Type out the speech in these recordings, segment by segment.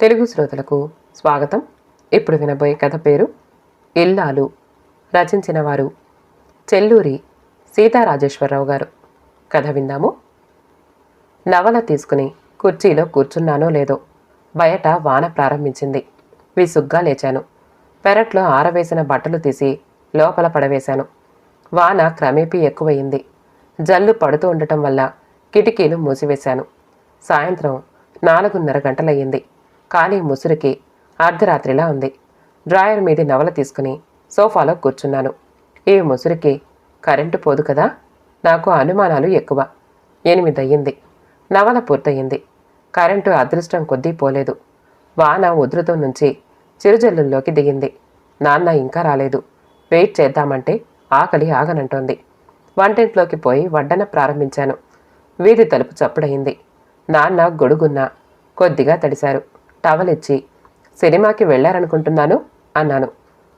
తెలుగు శ్రోతలకు స్వాగతం. ఇప్పుడు వినబోయే కథ పేరు ఇల్లాలు. రచించిన వారు చెల్లూరి సీతారాజేశ్వరరావు గారు. కథ విందాము. నవల తీసుకుని కుర్చీలో కూర్చున్నానో లేదో బయట వాన ప్రారంభించింది. విసుగ్గా లేచాను. పెరట్లో ఆరవేసిన బట్టలు తీసి లోపల పడవేశాను. వాన క్రమేపీ ఎక్కువయింది. జల్లు పడుతూ ఉండటం వల్ల కిటికీలు మూసివేశాను. సాయంత్రం నాలుగున్నర గంటలయ్యింది. కానీ ముసురుకి అర్ధరాత్రిలా ఉంది. డ్రాయర్ మీది నవల తీసుకుని సోఫాలో కూర్చున్నాను. ఈ ముసురుకి కరెంటు పోదు కదా? నాకు అనుమానాలు ఎక్కువ. ఎనిమిది అయ్యింది నవల పూర్తయింది కరెంటు అదృష్టం కొద్దీ పోలేదు. వాన ఉధృతం నుంచి చిరుజల్లుల్లోకి దిగింది. నాన్న ఇంకా రాలేదు. వెయిట్ చేద్దామంటే ఆకలి ఆగనంటోంది. వంటింట్లోకి పోయి వడ్డన ప్రారంభించాను. వీధి తలుపు చప్పుడయింది. నాన్న గొడుగున్న కొద్దిగా తడిశారు. టవల్ ఇచ్చి సినిమాకి వెళ్ళారనుకుంటున్నాను అన్నాను.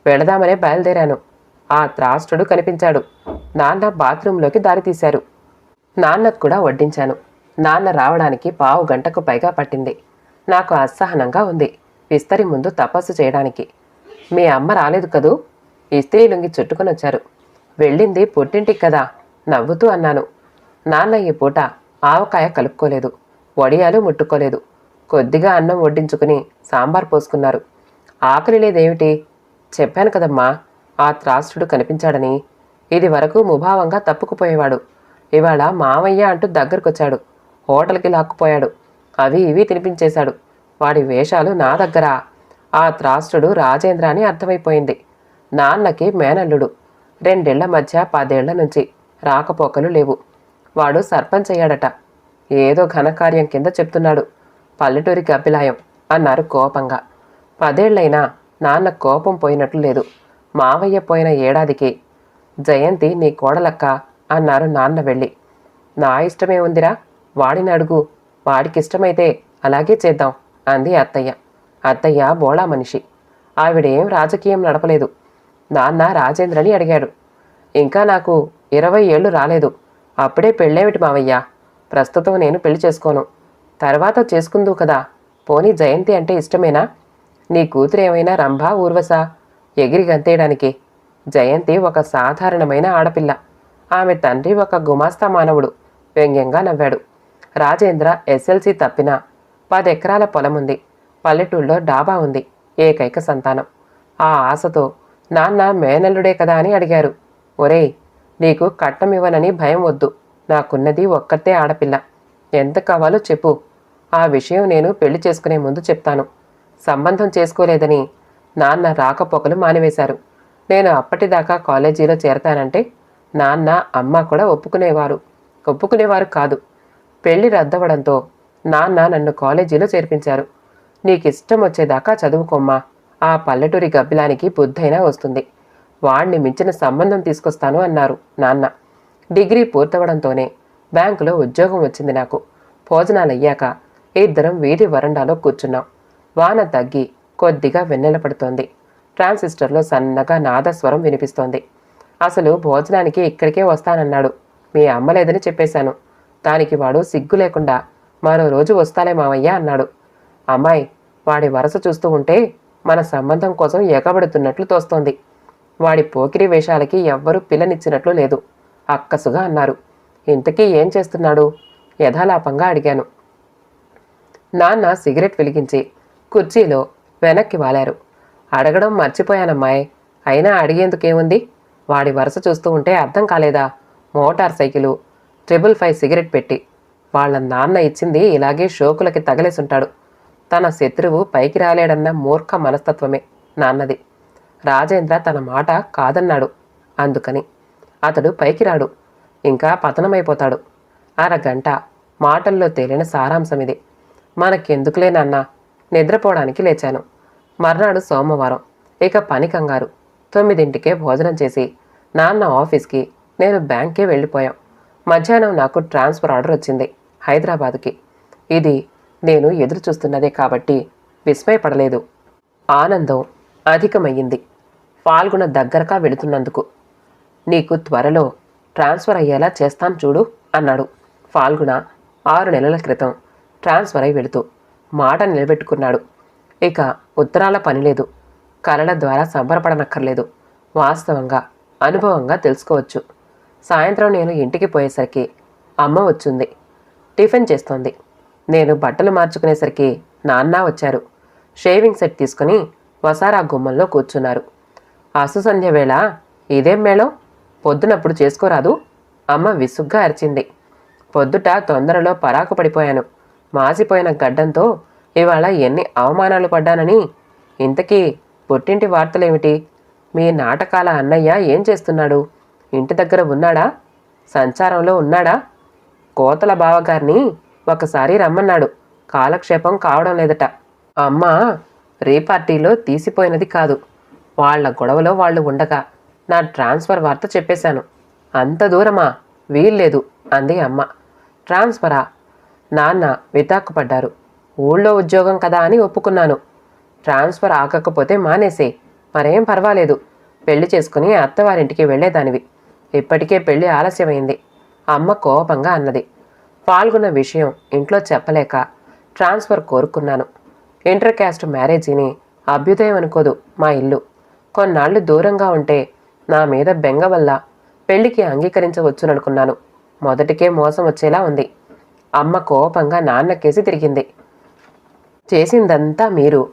వెళదామనే బయలుదేరాను. ఆ త్రాష్టుడు కనిపించాడు. నాన్న బాత్రూంలోకి దారి తీశారు. నాన్నకు కూడా వడ్డించాను. నాన్న రావడానికి పావు గంటకు పైగా పట్టింది. నాకు అసహనంగా ఉంది. విస్తరి ముందు తపస్సు చేయడానికి. మీ అమ్మ రాలేదు కదూ ఇస్త్రీ లుంగి చుట్టుకొని వచ్చారు. వెళ్ళింది పుట్టింటికి కదా నవ్వుతూ అన్నాను. నాన్న ఈ పూట ఆవకాయ కలుపుకోలేదు. వడియాలు ముట్టుకోలేదు. కొద్దిగా అన్నం వడ్డించుకుని సాంబార్ పోసుకున్నారు. ఆకలి లేదేమిటి? చెప్పాను కదమ్మా ఆ త్రాసుడు కనిపించాడని. ఇది వరకు ముభావంగా తప్పుకుపోయేవాడు. ఇవాళ మావయ్య అంటూ దగ్గరకొచ్చాడు. హోటల్కి లాక్కుపోయాడు. అవి ఇవి తినిపించేశాడు. వాడి వేషాలు నా దగ్గర. ఆ త్రాష్ట్రుడు రాజేంద్ర అని అర్థమైపోయింది. నాన్నకి మేనల్లుడు. రెండేళ్ళ మధ్య పదేళ్ళ నుంచి రాకపోకలు లేవు. వాడు సర్పంచ్ అయ్యాడట ఏదో ఘనకార్యం కింద చెప్తున్నాడు. పల్లెటూరికి అభిలాయం అన్నారు కోపంగా. పదేళ్ళైనా నాన్న కోపం పోయినట్లు లేదు. మావయ్య పోయిన ఏడాదికి. జయంతి నీ కోడలక్క అన్నారు నాన్న వెళ్ళి. నా ఇష్టమే ఉందిరా వాడిని అడుగు. వాడికిష్టమైతే అలాగే చేద్దాం అంది అత్తయ్య. అత్తయ్య బోళా మనిషి. ఆవిడేం రాజకీయం నడపలేదు. నాన్న రాజేంద్రని అడిగాడు. ఇంకా నాకు ఇరవై ఏళ్ళు రాలేదు. అప్పుడే పెళ్ళేమిటి మావయ్య? ప్రస్తుతం నేను పెళ్ళి చేసుకోను. తర్వాత చేసుకుందువు కదా. పోనీ జయంతి అంటే ఇష్టమేనా? నీ కూతురు ఏమైనా రంభ ఊర్వశ? ఎగిరి గంతేయడానికి. జయంతి ఒక సాధారణమైన ఆడపిల్ల. ఆమె తండ్రి ఒక గుమాస్తా మానవుడు. వ్యంగ్యంగా నవ్వాడు. రాజేంద్ర ఎస్ఎల్సి తప్పిన పదెకరాల పొలముంది. పల్లెటూళ్ళలో డాబా ఉంది. ఏకైక సంతానం. ఆ ఆశతో నాన్న మేనల్లుడే కదా అని అడిగారు. ఒరేయ్ నీకు కట్నం ఇవ్వనని భయం వద్దు. నాకున్నది ఒక్కతే ఆడపిల్ల. ఎంత కావాలో చెప్పు. ఆ విషయం నేను పెళ్ళి చేసుకునే ముందు చెప్తాను. సంబంధం చేసుకోలేదని నాన్న రాకపోకలు మానివేశారు. నేను అప్పటిదాకా కాలేజీలో చేరతానంటే నాన్న అమ్మ కూడా ఒప్పుకునేవారు. ఒప్పుకునేవారు కాదు. పెళ్ళి రద్దవడంతో నాన్న నన్ను కాలేజీలో చేర్పించారు. నీకిష్టం వచ్చేదాకా చదువుకోమ్మా. ఆ పల్లెటూరి గబ్బిలానికి బుద్ధైనా వస్తుంది. వాణ్ణి మించిన సంబంధం తీసుకొస్తాను అన్నారు నాన్న. డిగ్రీ పూర్తవడంతోనే బ్యాంకులో ఉద్యోగం వచ్చింది నాకు. భోజనాలు అయ్యాక ఇద్దరం వీధి వరండాలో కూర్చున్నాం. వాన తగ్గి కొద్దిగా వెన్నెల పడుతోంది. ట్రాన్సిస్టర్లో సన్నగా నాదస్వరం వినిపిస్తోంది. అసలు భోజనానికి ఇక్కడికే వస్తానన్నాడు. మీ అమ్మ లేదని చెప్పేశాను. దానికి వాడు సిగ్గు లేకుండా మరో రోజు వస్తాలే మావయ్య అన్నాడు. అమ్మాయి వాడి వరస చూస్తూ ఉంటే మన సంబంధం కోసం ఎగబడుతున్నట్లు తోస్తోంది. వాడి పోకిరి వేషాలకి ఎవ్వరూ పిల్లనిచ్చినట్లు లేదు. అక్కసుగా అన్నారు. ఇంతకీ ఏం చేస్తున్నాడు? యథాలాపంగా అడిగాను. నాన్న సిగరెట్ వెలిగించి కుర్చీలో వెనక్కి వాలారు. అడగడం మర్చిపోయానమ్మాయి. అయినా అడిగేందుకేముంది? వాడి వరుస చూస్తూ ఉంటే అర్థం కాలేదా? Motor cycle triple five cigarette పెట్టి. వాళ్ళ నాన్న ఇచ్చింది ఇలాగే షోకులకి తగలేసుంటాడు. తన శత్రువు పైకి రాలేడన్న మూర్ఖ మనస్తత్వమే నాన్నది. రాజేంద్ర తన మాట కాదన్నాడు అందుకని. అతడు పైకి రాడు. ఇంకా పతనమైపోతాడు. అరగంట మాటల్లో తేలిన సారాంశం ఇది మనకెందుకులే నాన్న? నిద్రపోవడానికి లేచాను. మర్నాడు సోమవారం. ఇక పని కంగారు. తొమ్మిదింటికే భోజనం చేసి నాన్న ఆఫీస్కి నేను బ్యాంక్కే వెళ్ళిపోయాం. మధ్యాహ్నం నాకు ట్రాన్స్ఫర్ ఆర్డర్ వచ్చింది హైదరాబాదుకి. ఇది నేను ఎదురు చూస్తున్నదే కాబట్టి విస్మయపడలేదు. ఆనందం అధికమయ్యింది. పాల్గొన దగ్గరగా వెళుతున్నందుకు. నీకు త్వరలో ట్రాన్స్ఫర్ అయ్యేలా చేస్తాను చూడు అన్నాడు ఫాల్గుణ ఆరు నెలల క్రితం. ట్రాన్స్ఫర్ అయి వెళుతూ మాట నిలబెట్టుకున్నాడు. ఇక ఉత్తరాల పని లేదు. కలల ద్వారా సంబరపడనక్కర్లేదు. వాస్తవంగా అనుభవంగా తెలుసుకోవచ్చు. సాయంత్రం నేను ఇంటికి పోయేసరికి అమ్మ వచ్చింది. టిఫిన్ చేస్తోంది. నేను బట్టలు మార్చుకునేసరికి నాన్న వచ్చారు. షేవింగ్ సెట్ తీసుకుని వసారా గుమ్మంలో కూర్చున్నారు. అసు సంధ్య వేళ ఇదేం మేళం? పొద్దునప్పుడు చేసుకోరాదు. అమ్మ విసుగ్గా అరిచింది. పొద్దుట తొందరలో పరాకు పడిపోయాను మాసిపోయిన గడ్డంతో ఇవాళ ఎన్ని అవమానాలు పడ్డానని. ఇంతకీ పొట్టింటి వార్తలేమిటి? మీ నాటకాల అన్నయ్య ఏం చేస్తున్నాడు? ఇంటి దగ్గర ఉన్నాడా? సంచారంలో ఉన్నాడా? కోతల బావగారిని ఒకసారి రమ్మన్నాడు. కాలక్షేపం కావడం లేదట. అమ్మ రీపార్టీలో తీసిపోయినది కాదు. వాళ్ళ గొడవలో వాళ్ళు ఉండగా నా ట్రాన్స్ఫర్ వార్త చెప్పేశాను. అంత దూరమా? వీల్లేదు అంది అమ్మ. ట్రాన్స్ఫరా? నాన్న వితాక్కుపడ్డారు. ఊళ్ళో ఉద్యోగం కదా అని ఒప్పుకున్నాను. ట్రాన్స్ఫర్ ఆగకపోతే మానేసే. మరేం పర్వాలేదు. పెళ్ళి చేసుకుని అత్తవారింటికి వెళ్ళేదానివి. ఇప్పటికే పెళ్ళి ఆలస్యమైంది. అమ్మ కోపంగా అన్నది. పాల్గొన్న విషయం ఇంట్లో చెప్పలేక ట్రాన్స్ఫర్ కోరుకున్నాను. ఇంటర్ క్యాస్ట్ మ్యారేజీని అభ్యుదయం అనుకోదు మా ఇల్లు. కొన్నాళ్ళు దూరంగా ఉంటే నా మీద బెంగ వల్ల పెళ్ళికి అంగీకరించవచ్చుననుకున్నాను. మొదటికే మోసం వచ్చేలా ఉంది. అమ్మ కోపంగా నాన్నకేసి తిరిగింది. చేసిందంతా మీరు.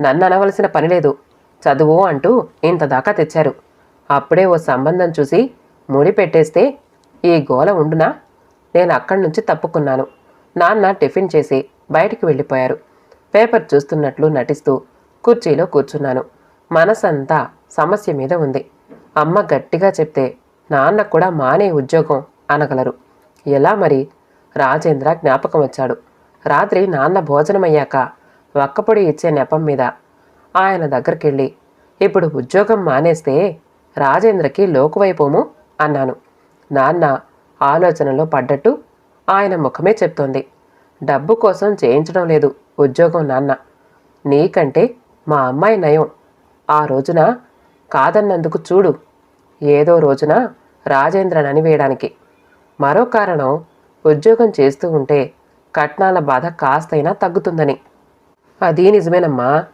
నన్ను అనవలసిన పని లేదు చదువు అంటూ ఇంత దాకా తెచ్చారు. అప్పుడే ఓ సంబంధం చూసి ముడి పెట్టేస్తే ఈ గోల ఉండునా? నేను అక్కడి నుంచి తప్పుకున్నాను. నాన్న టిఫిన్ చేసి బయటికి వెళ్ళిపోయారు. పేపర్ చూస్తున్నట్లు నటిస్తూ కుర్చీలో కూర్చున్నాను. మనసంతా సమస్య మీద ఉంది. అమ్మ గట్టిగా చెప్తే నాన్న కూడా మానే ఉద్యోగం అనగలరు. ఎలా మరి? రాజేంద్ర జ్ఞాపకం వచ్చాడు. రాత్రి నాన్న భోజనమయ్యాక వక్కపొడి ఇచ్చే నెపం మీద ఆయన దగ్గరికెళ్ళి ఇప్పుడు ఉద్యోగం మానేస్తే రాజేంద్రకి లోకువైపోము అన్నాను. నాన్న ఆలోచనలో పడ్డట్టు ఆయన ముఖమే చెప్తోంది. డబ్బు కోసం చేయించడం లేదు ఉద్యోగం నాన్న. నీకంటే మా అమ్మాయి నయం. ఆ రోజున కాదన్నందుకు చూడు. ఏదో రోజున రాజేంద్రనని వేయడానికి మరో కారణం ఉద్యోగం చేస్తూ ఉంటే కట్నాల బాధ కాస్తైనా తగ్గుతుందని. అది నిజమేనమ్మా.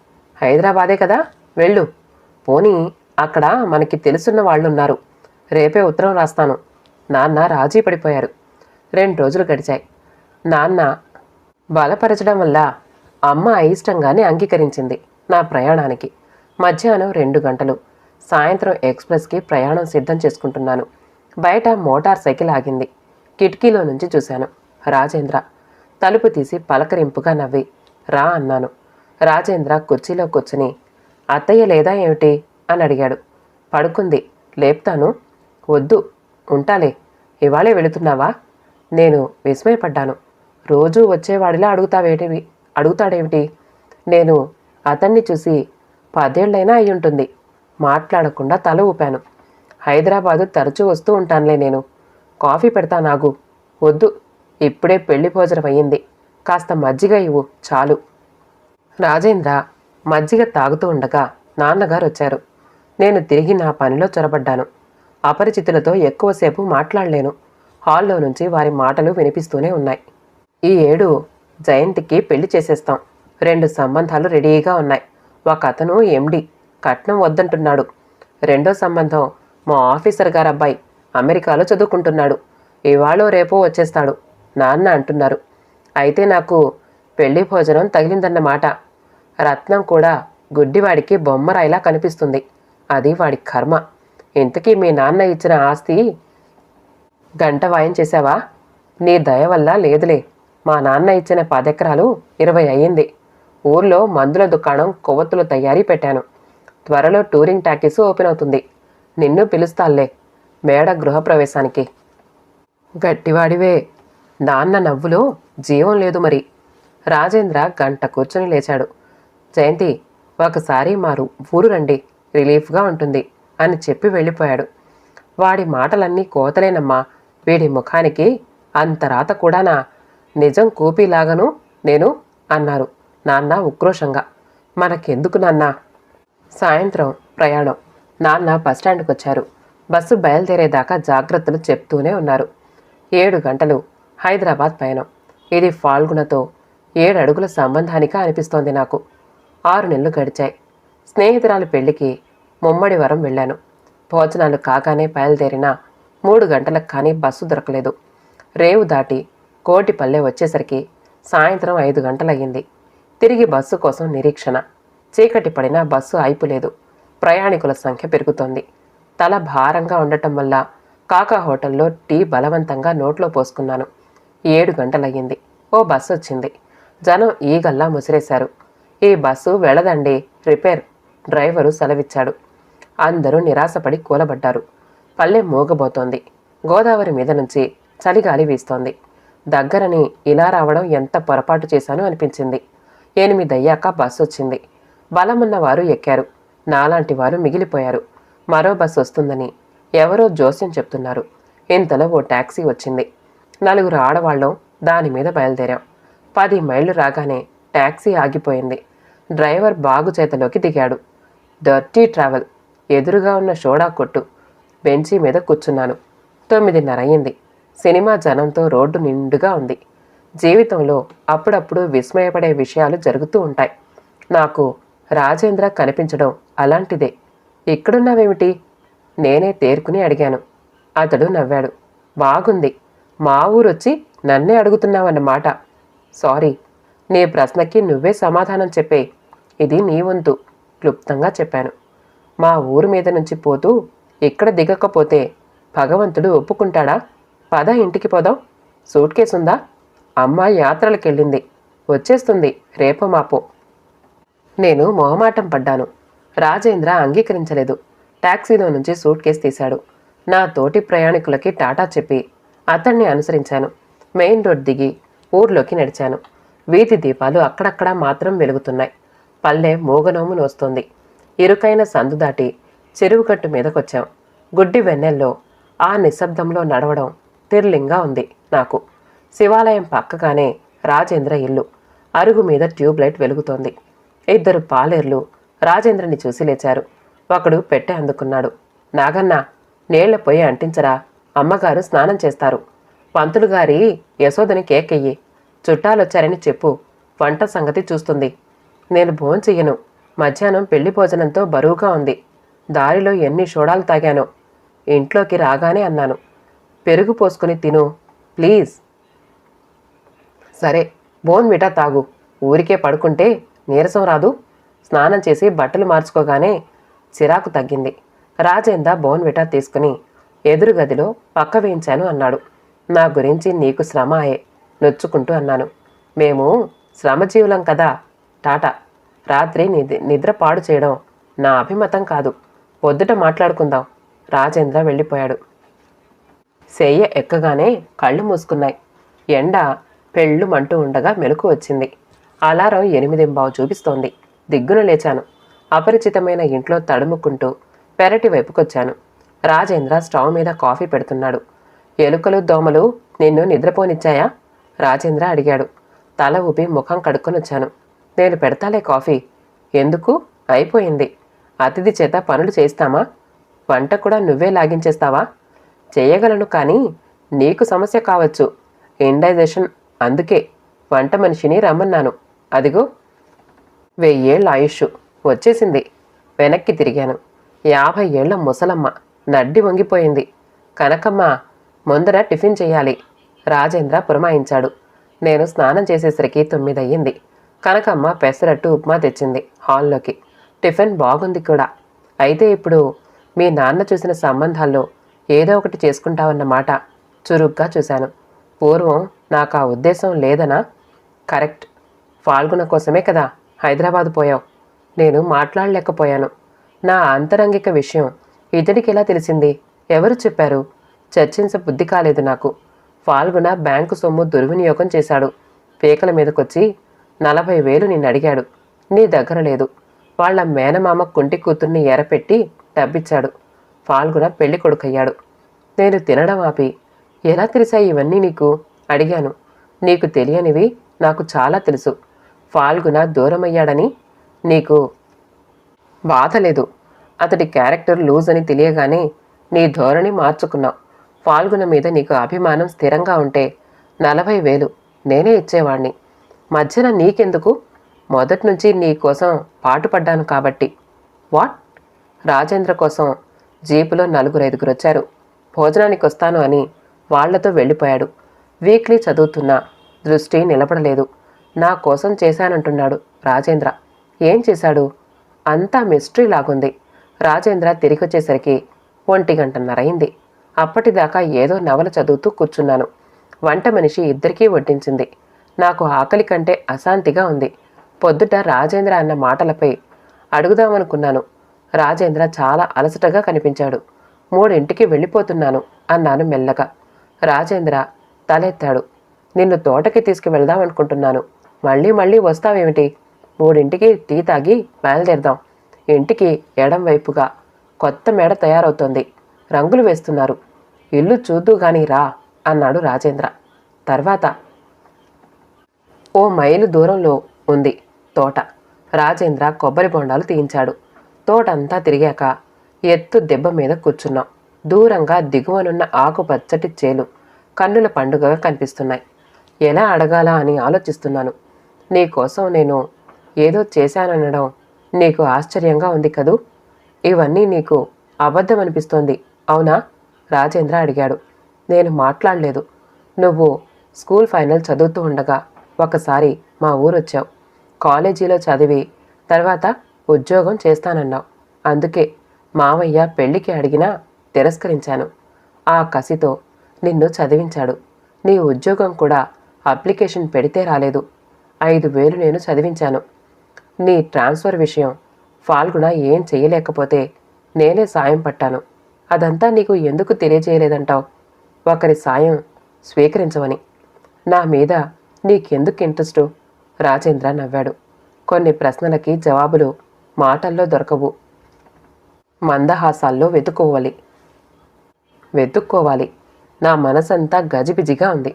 హైదరాబాదే కదా. వెళ్ళు. పోనీ అక్కడ మనకి తెలుసున్న వాళ్ళున్నారు. రేపే ఉత్తరం రాస్తాను. నాన్న రాజీ పడిపోయారు. రెండు రోజులు గడిచాయి. నాన్న బలపరచడం వల్ల అమ్మ అయిష్టంగానే అంగీకరించింది నా ప్రయాణానికి. మధ్యాహ్నం రెండు గంటలు. సాయంత్రం ఎక్స్ప్రెస్కి ప్రయాణం సిద్ధం చేసుకుంటున్నాను. బయట మోటార్ సైకిల్ ఆగింది. కిటికీలో నుంచి చూశాను. రాజేంద్ర తలుపు తీసి పలకరింపుగా నవ్వి రా అన్నాను. రాజేంద్ర కుర్చీలో కూర్చుని అత్తయ్య లేదా ఏమిటి? అని అడిగాడు. పడుకుంది. లేపుతాను. వద్దు. ఉంటాలే. ఇవాళే వెళుతున్నావా? నేను విస్మయపడ్డాను. రోజూ వచ్చేవాడిలా అడుగుతావేటివి? అడుగుతాడేమిటి? నేను అతన్ని చూసి పదేళ్ళైనా అయి ఉంటుంది మాట్లాడకుండా తల ఊపాను. హైదరాబాదు తరచూ వస్తూ ఉంటానులే నేను. కాఫీ పెడతా నాగు. వద్దు ఇప్పుడే పెళ్ళి భోజనం అయ్యింది కాస్త మజ్జిగ ఇవ్వు చాలు. రాజేంద్ర మజ్జిగ తాగుతూ ఉండగా నాన్నగారు వచ్చారు నేను తిరిగి నా పనిలో చొరబడ్డాను. అపరిచితులతో ఎక్కువసేపు మాట్లాడలేను. హాల్లో నుంచి వారి మాటలు వినిపిస్తూనే ఉన్నాయి. ఈ ఏడు జయంతికి పెళ్ళి చేసేస్తాం. రెండు సంబంధాలు రెడీగా ఉన్నాయి. ఒక అతను ఎండి కట్నం వద్దంటున్నాడు. రెండో సంబంధం మా ఆఫీసర్ గారు అబ్బాయి అమెరికాలో చదువుకుంటున్నాడు. ఇవాళో రేపో వచ్చేస్తాడు నాన్న అంటున్నారు. అయితే నాకు పెళ్ళి భోజనం తగిలిందన్నమాట. రత్నం కూడా గుడ్డివాడికి బొమ్మరాయిలా కనిపిస్తుంది. అది వాడి కర్మ. ఇంతకీ మీ నాన్న ఇచ్చిన ఆస్తి గంట వాయం చేశావా? నీ దయ వల్ల లేదులే. మా నాన్న ఇచ్చిన పదెకరాలు ఇరవై అయ్యింది. ఊర్లో మందుల దుకాణం కొవ్వొత్తులు తయారీ పెట్టాను. త్వరలో టూరింగ్ టాకీస్ ఓపెన్ అవుతుంది. నిన్ను పిలుస్తాలే మేడ గృహప్రవేశానికి. గట్టివాడివే. నాన్న నవ్వులో జీవం లేదు మరి. రాజేంద్ర గంట కూర్చొని లేచాడు. జయంతి ఒకసారి మారు ఊరు రండి రిలీఫ్గా ఉంటుంది అని చెప్పి వెళ్ళిపోయాడు. వాడి మాటలన్నీ కోతలేనమ్మా. వీడి ముఖానికి అంత రాత కూడానా నిజం కూపిలాగను నేను అన్నారు నాన్న ఉక్రోషంగా. మనకెందుకు నాన్న? సాయంత్రం ప్రయాణం. నాన్న బస్టాండ్కి వచ్చారు బస్సు బయలుదేరేదాకా జాగ్రత్తలు చెప్తూనే ఉన్నారు. ఏడు గంటలు హైదరాబాద్ పయనం. ఇది ఫాల్గుణతో ఏడు అడుగుల అనిపిస్తోంది నాకు. ఆరు నెలలు గడిచాయి. స్నేహితురాలు పెళ్ళికి ముమ్మడి వరం వెళ్ళాను. భోజనాలు కాగానే బయలుదేరిన మూడు గంటలకు కానీ బస్సు దొరకలేదు. రేవు దాటి కోటిపల్లె వచ్చేసరికి సాయంత్రం ఐదు గంటలయ్యింది. తిరిగి బస్సు కోసం నిరీక్షణ. చీకటి పడినా బస్సు అయిపోలేదు ప్రయాణికుల సంఖ్య పెరుగుతోంది. తల భారంగా ఉండటం వల్ల కాకా హోటల్లో టీ బలవంతంగా నోట్లో పోసుకున్నాను. ఏడు గంటలయ్యింది. ఓ బస్సు వచ్చింది. జనం ఈగల్లా ముసిరేశారు. ఈ బస్సు వెళ్ళదండి. రిపేర్ డ్రైవరు సెలవిచ్చాడు. అందరూ నిరాశపడి కూలబడ్డారు. పల్లె మూగబోతోంది. గోదావరి మీద నుంచి చలిగాలి వీస్తోంది. దగ్గరని ఇలా రావడం ఎంత పొరపాటు చేశానో అనిపించింది. ఎనిమిదయ్యాక బస్సు వచ్చింది బలమున్నవారు ఎక్కారు. నాలాంటి వారు మిగిలిపోయారు. మరో బస్సు వస్తుందని ఎవరో జోస్యం చెప్తున్నారు. ఇంతలో ఓ టాక్సీ వచ్చింది. నలుగురు ఆడవాళ్ళం దాని మీద బయలుదేరాం. పది మైళ్ళు రాగానే ట్యాక్సీ ఆగిపోయింది. డ్రైవర్ బాగు చేతలోకి దిగాడు. డర్టీ ట్రావెల్ ఎదురుగా ఉన్న షోడా కొట్టు బెంచీ మీద కూర్చున్నాను. తొమ్మిదిన్నర అయ్యింది. సినిమా జనంతో రోడ్డు నిండుగా ఉంది. జీవితంలో అప్పుడప్పుడు విస్మయపడే విషయాలు జరుగుతూ ఉంటాయి. నాకు రాజేంద్ర కనిపించడం అలాంటిదే. ఇక్కడున్నావేమిటి నేనే తేరుకుని అడిగాను. అతడు నవ్వాడు. బాగుంది. మా ఊరొచ్చి నన్నే అడుగుతున్నావన్నమాట. సారీ. నీ ప్రశ్నకి నువ్వే సమాధానం చెప్పే. ఇది నీ వంతు క్లుప్తంగా చెప్పాను. మా ఊరు మీద నుంచి పోతూ ఇక్కడ దిగకపోతే భగవంతుడు ఒప్పుకుంటాడా? పద ఇంటికి పోదాం. సూట్ కేసు ఉందా? అమ్మ యాత్రలకెళ్ళింది. వచ్చేస్తుంది. రేపో మాపో. నేను మొహమాటం పడ్డాను. రాజేంద్ర అంగీకరించలేదు. టాక్సీలో నుంచి సూట్ కేసు తీశాడు. నా తోటి ప్రయాణికులకి టాటా చెప్పి అతన్ని అనుసరించాను. మెయిన్ రోడ్ దిగి ఊర్లోకి నడిచాను. వీధి దీపాలు అక్కడక్కడా మాత్రం వెలుగుతున్నాయి. పల్లె మూగనోమును వస్తుంది ఇరుకైన సందు దాటి చెరువుకట్టు మీదకొచ్చాం. గుడ్డి వెన్నెల్లో ఆ నిశ్శబ్దంలో నడవడం తిర్లింగా ఉంది నాకు. శివాలయం పక్కగానే రాజేంద్ర ఇల్లు. అరుగు మీద ట్యూబ్ లైట్ వెలుగుతోంది. ఇద్దరు పాలేర్లు రాజేంద్రని చూసి లేచారు. ఒకడు పెట్టె అందుకున్నాడు. నాగన్న నీళ్ళ పొయ్యి అంటించరా. అమ్మగారు స్నానం చేస్తారు. పంతులు గారి యశోదని కేకెయ్యి చుట్టాలొచ్చారని చెప్పు. వంట సంగతి చూస్తుంది. నేను భోంచెయ్యను మధ్యాహ్నం పెళ్ళి భోజనంతో బరువుగా ఉంది. దారిలో ఎన్ని షోడాలు తాగానో. ఇంట్లోకి రాగానే అన్నాను. పెరుగు పోసుకుని తిను. ప్లీజ్. సరే బోన్ మిఠా తాగు. ఊరికే పడుకుంటే నీరసం రాదు. స్నానం చేసి బట్టలు మార్చుకోగానే చిరాకు తగ్గింది. రాజేంద్ర బోన్విటా తీసుకుని ఎదురు గదిలో పక్క వేయించాను అన్నాడు. నా గురించి నీకు శ్రమ ఆయే నొచ్చుకుంటూ అన్నాను. మేము శ్రమజీవులం కదా టాటా. రాత్రి నిద్ర నిద్ర పాడు చేయడం నా అభిమతం కాదు. పొద్దుట మాట్లాడుకుందాం. రాజేంద్ర వెళ్ళిపోయాడు. శయ్య ఎక్కగానే కళ్ళు మూసుకున్నాయి. ఎండ పెళ్ళు మంటూ ఉండగా మెలకు వచ్చింది. అలారం ఎనిమిదింబావు చూపిస్తోంది. దిగ్గున లేచాను. అపరిచితమైన ఇంట్లో తడుముకుంటూ పెరటి వైపుకొచ్చాను. రాజేంద్ర స్టవ్ మీద కాఫీ పెడుతున్నాడు. ఎలుకలు దోమలు నిన్ను నిద్రపోనిచ్చాయా? రాజేంద్ర అడిగాడు. తల ఊపి ముఖం కడుక్కొనొచ్చాను. నేను పెడతాలే కాఫీ. ఎందుకు? అయిపోయింది. అతిథి చేత పనులు చేస్తామా వంట కూడా నువ్వే లాగించేస్తావా? చేయగలను కానీ నీకు సమస్య కావచ్చు. ఇండైజేషన్ అందుకే. వంట మనిషిని రమ్మన్నాను. అదిగో. వెయ్యేళ్ళ ఆయుష్ వచ్చేసింది. వెనక్కి తిరిగాను. యాభై ఏళ్ళ ముసలమ్మ నడ్డి వంగిపోయింది. కనకమ్మ ముందర టిఫిన్ చేయాలి. రాజేంద్ర పురమాయించాడు. నేను స్నానం చేసేసరికి తొమ్మిది అయ్యింది కనకమ్మ పెసరట్టు ఉప్మా తెచ్చింది హాల్లోకి. టిఫిన్ బాగుంది కూడా. అయితే ఇప్పుడు మీ నాన్న చూసిన సంబంధాల్లో ఏదో ఒకటి చేసుకుంటావన్నమాట చురుగ్గా చూశాను. పూర్వం నాకు ఆ ఉద్దేశం లేదనా? కరెక్ట్. ఫాల్గుణ కోసమే కదా హైదరాబాద్ పోయావు. నేను మాట్లాడలేకపోయాను. నా అంతరంగిక విషయం ఇతడికి ఎలా తెలిసింది? ఎవరు చెప్పారు? చర్చించ బుద్ధి కాలేదు నాకు. ఫాల్గుణ బ్యాంకు సొమ్ము దుర్వినియోగం చేశాడు. పీకల మీదకొచ్చి నలభై వేలు నిన్ను అడిగాడు. నీ దగ్గర లేదు. వాళ్ళ మేనమామ కుంటి కూతుర్ని ఎరపెట్టి డబ్బిచ్చాడు. ఫాల్గుణ పెళ్ళి కొడుకయ్యాడు. నేను తినడం ఆపి ఎలా తెలిసాయి ఇవన్నీ నీకు? అడిగాను. నీకు తెలియనివి నాకు చాలా తెలుసు. ఫాల్గుణ దూరమయ్యాడని నీకు బాధ లేదు అతడి క్యారెక్టర్ లూజ్ అని తెలియగానే నీ ధోరణి మార్చుకున్నావు ఫాల్గుణ మీద నీకు అభిమానం స్థిరంగా ఉంటే నలభై వేలు నేనే ఇచ్చేవాణ్ణి. మధ్యన నీకెందుకు? మొదటి నుంచి నీ కోసం పాటుపడ్డాను కాబట్టి. వాట్? రాజేంద్ర కోసం జీపులో నలుగురు ఐదుగురు వచ్చారు. భోజనానికి వస్తాను అని వాళ్ళతో వెళ్ళిపోయాడు. వీక్లీ చదువుతున్న. దృష్టి నిలబడలేదు. నా కోసం చేశానంటున్నాడు రాజేంద్ర. ఏం చేశాడు? అంతా మిస్టరీ లాగుంది. రాజేంద్ర తిరిగి వచ్చేసరికి ఒంటి గంటన్నరైంది అప్పటిదాకా ఏదో నవల చదువుతూ కూర్చున్నాను. వంట మనిషి ఇద్దరికీ వడ్డించింది. నాకు ఆకలి కంటే అశాంతిగా ఉంది. పొద్దుట రాజేంద్ర అన్న మాటలపై అడుగుదామనుకున్నాను. రాజేంద్ర చాలా అలసటగా కనిపించాడు. మూడింటికి వెళ్ళిపోతున్నాను అన్నాను మెల్లగా. రాజేంద్ర తలెత్తాడు. నిన్ను తోటకి తీసుకువెళ్దామనుకుంటున్నాను. మళ్ళీ మళ్ళీ వస్తావేమిటి? మూడింటికి టీ తాగి బయలుదేరదాం. ఇంటికి ఎడం వైపుగా కొత్త మేడ తయారవుతోంది. రంగులు వేస్తున్నారు. ఇల్లు చూద్దు గాని రా అన్నాడు రాజేంద్ర. తర్వాత ఓ మైలు దూరంలో ఉంది తోట. రాజేంద్ర కొబ్బరి బొండాలు తీయించాడు. తోటంతా తిరిగాక ఎత్తు దెబ్బ మీద కూర్చున్నాం. దూరంగా దిగువనున్న ఆకుపచ్చటి చేలు కన్నుల పండుగగా కనిపిస్తున్నాయి. ఎలా అడగాలా అని ఆలోచిస్తున్నాను. నీకోసం నేను ఏదో చేశాననడం నీకు ఆశ్చర్యంగా ఉంది కదూ? ఇవన్నీ నీకు అబద్ధం అనిపిస్తోంది అవునా? రాజేంద్ర అడిగాడు. నేను మాట్లాడలేదు. నువ్వు స్కూల్ ఫైనల్ చదువుతూ ఉండగా ఒకసారి మా ఊరొచ్చావు. కాలేజీలో చదివి తర్వాత ఉద్యోగం చేస్తానన్నావు. అందుకే మావయ్య పెళ్ళికి అడిగినా తిరస్కరించాను. ఆ కసితో నిన్ను చదివించాడు. నీ ఉద్యోగం కూడా అప్లికేషన్ పెడితే రాలేదు. ఐదు వేలు నేను చదివించాను. నీ ట్రాన్స్ఫర్ విషయం ఫాల్గుణ ఏం చేయలేకపోతే నేనే సాయం పట్టాను. అదంతా నీకు ఎందుకు తెలియజేయలేదంటావు? ఒకరి సాయం స్వీకరించవని నా మీద నీకెందుకు ఇంట్రెస్టు? రాజేంద్ర నవ్వాడు. కొన్ని ప్రశ్నలకి జవాబులు మాటల్లో దొరకవు. మందహాసాల్లో వెతుక్కోవాలి. వెతుక్కోవాలి. నా మనసంతా గజిబిజిగా ఉంది.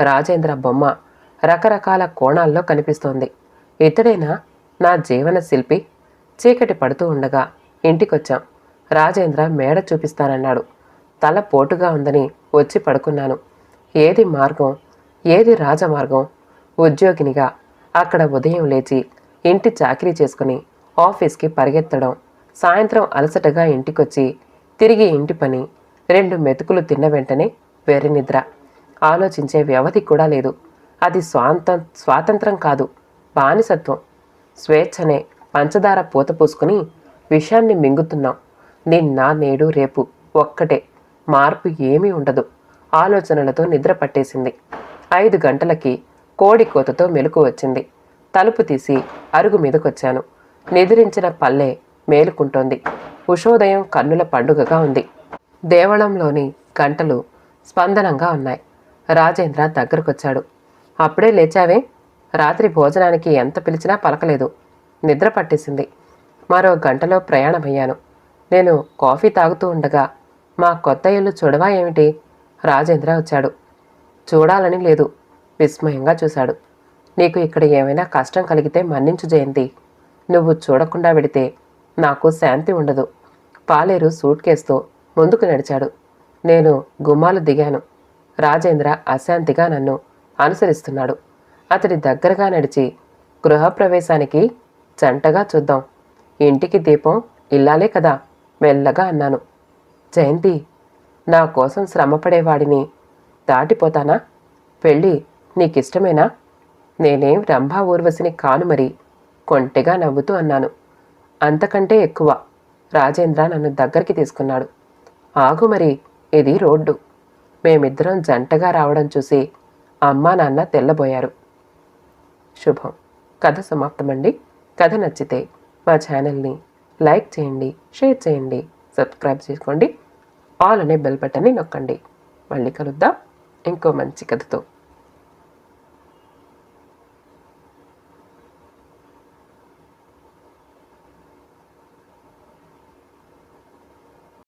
రాజేంద్ర బొమ్మ రకరకాల కోణాల్లో కనిపిస్తోంది. ఇతడైనా? నా జీవన శిల్పి. చీకటి పడుతూ ఉండగా ఇంటికొచ్చాం. రాజేంద్ర మేడ చూపిస్తానన్నాడు. తల పోటుగా ఉందని వచ్చి పడుకున్నాను. ఏది మార్గం? ఏది రాజమార్గం? ఉద్యోగినిగా అక్కడ ఉదయం లేచి ఇంటి చాకరీ చేసుకుని ఆఫీస్కి పరిగెత్తడం. సాయంత్రం అలసటగా ఇంటికొచ్చి తిరిగి ఇంటి పని రెండు మెతుకులు తిన్న వెంటనే వెర్రి నిద్ర. ఆలోచించే వ్యవధి కూడా లేదు. అది స్వాంత స్వాతంత్రం కాదు. బానిసత్వం. స్వేచ్ఛనే. పంచదార పూత పూసుకుని విషాన్ని మింగుతున్నాం. నిన్న నేడు రేపు ఒక్కటే. మార్పు ఏమీ ఉండదు. ఆలోచనలతో నిద్ర పట్టేసింది. ఐదు గంటలకి కోడి కోతతో మెలకు వచ్చింది. తలుపు తీసి అరుగు మీదకొచ్చాను. నిద్రించిన పల్లె మేలుకుంటోంది. ఉషోదయం కన్నుల పండుగగా ఉంది. దేవళంలోని గంటలు స్పందనంగా ఉన్నాయి. రాజేంద్ర దగ్గరకొచ్చాడు. అప్పుడే లేచావే. రాత్రి భోజనానికి ఎంత పిలిచినా పలకలేదు. నిద్ర పట్టేసింది. మరో గంటలో ప్రయాణమయ్యాను. నేను కాఫీ తాగుతూ ఉండగా మా కొత్త ఇల్లు చూడవా ఏమిటి? రాజేంద్ర వచ్చాడు. చూడాలని లేదు. విస్మయంగా చూశాడు. నీకు ఇక్కడ ఏమైనా కష్టం కలిగితే మన్నించు జయంతి. నువ్వు చూడకుండా వెడితే నాకు శాంతి ఉండదు. పాలేరు సూట్ కేసుతో ముందుకు నడిచాడు. నేను గుమ్మాలు దిగాను. రాజేంద్ర అశాంతిగా నన్ను అనుసరిస్తున్నాడు. అతడి దగ్గరగా నడిచి గృహప్రవేశానికి జంటగా చూద్దాం. ఇంటికి దీపం ఇల్లాలే కదా? మెల్లగా అన్నాను. జయంతి నా కోసం శ్రమపడేవాడిని దాటిపోతానా? పెళ్ళి నీకిష్టమేనా? నేనేం రంభా ఊర్వశిని కాను మరి కొంటెగా నవ్వుతూ అన్నాను. అంతకంటే ఎక్కువ. రాజేంద్ర నన్ను దగ్గరికి తీసుకున్నాడు. ఆగు మరి ఇది రోడ్డు. మేమిద్దరం జంటగా రావడం చూసి అమ్మా నాన్న తెల్లబోయారు. శుభం. కథ సమాప్తమండి. కథ నచ్చితే మా ఛానల్ని లైక్ చేయండి షేర్ చేయండి సబ్స్క్రైబ్ చేసుకోండి. ఆల్ అనే బెల్ బటన్ని నొక్కండి. మళ్ళీ కలుద్దాం. ఇంకో మంచి కథతో.